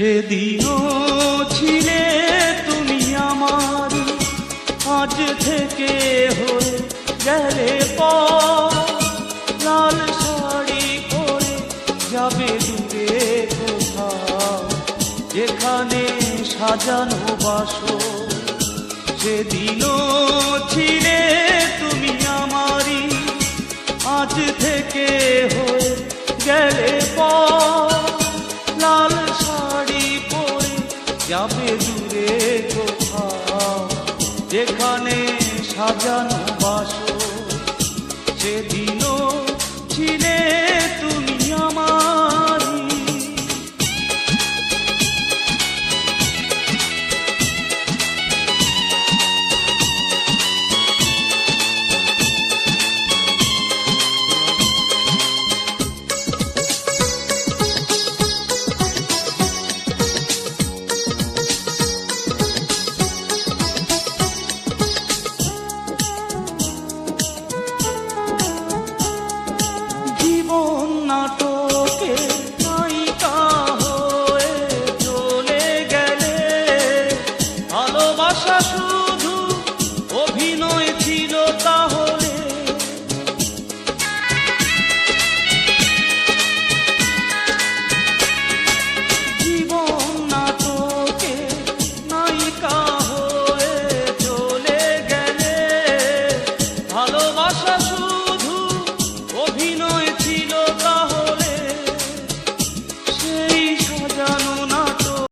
সেদিনও ছিলে তুমি আমার। আজ থেকে হয়ে গেলে লাল শাড়ি পরে যাবে দূরে কোথাও। যেখানে সাজানো বাসো সেদিনও ছিলে যাবে দূরে কোথাও যেখানে সাজানো বাসো সেদিন